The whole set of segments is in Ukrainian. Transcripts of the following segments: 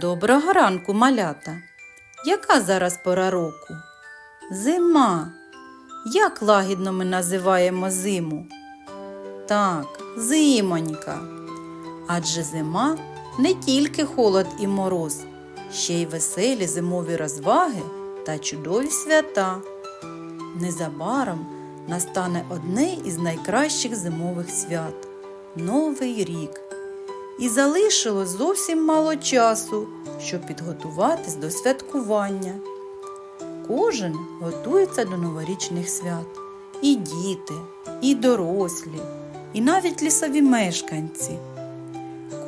Доброго ранку, малята. Яка зараз пора року? Зима. Як лагідно ми називаємо зиму? Так, зимонька. Адже зима не тільки холод і мороз, ще й веселі зимові розваги та чудові свята. Незабаром настане одне із найкращих зимових свят Новий рік. І залишилось зовсім мало часу, щоб підготуватись до святкування. Кожен готується до новорічних свят. І діти, і дорослі, і навіть лісові мешканці.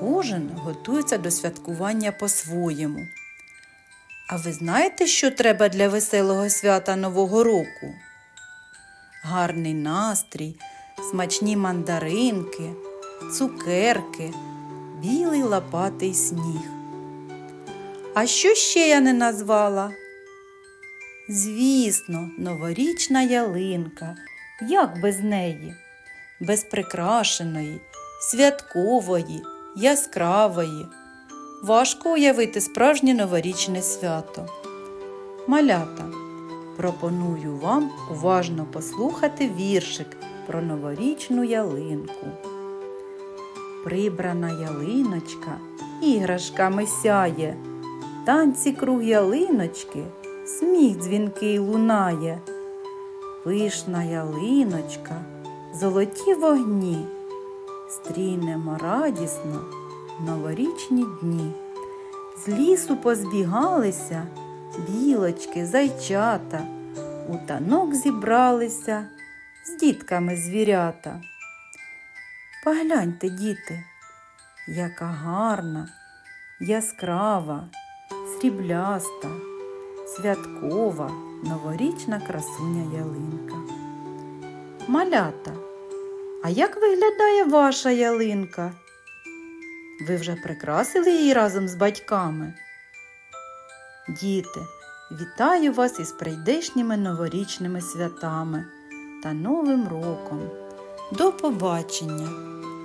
Кожен готується до святкування по-своєму. А ви знаєте, що треба для веселого свята Нового року? Гарний настрій, смачні мандаринки, цукерки, білий лопатий сніг. А що ще я не назвала? Звісно, новорічна ялинка. Як без неї? Без прикрашеної, святкової, яскравої. Важко уявити справжнє новорічне свято. Малята, пропоную вам уважно послухати віршик про новорічну ялинку. Прибрана ялиночка іграшками сяє, танці круг ялиночки, сміх дзвінкий лунає. Пишна ялиночка, золоті вогні, стрінемо радісно новорічні дні. З лісу позбігалися білочки, зайчата, у танок зібралися з дітками звірята. Погляньте, діти, яка гарна, яскрава, срібляста, святкова, новорічна красуня ялинка. Малята, а як виглядає ваша ялинка? Ви вже прикрасили її разом з батьками? Діти, вітаю вас із прийдешніми новорічними святами та Новим роком. До побачення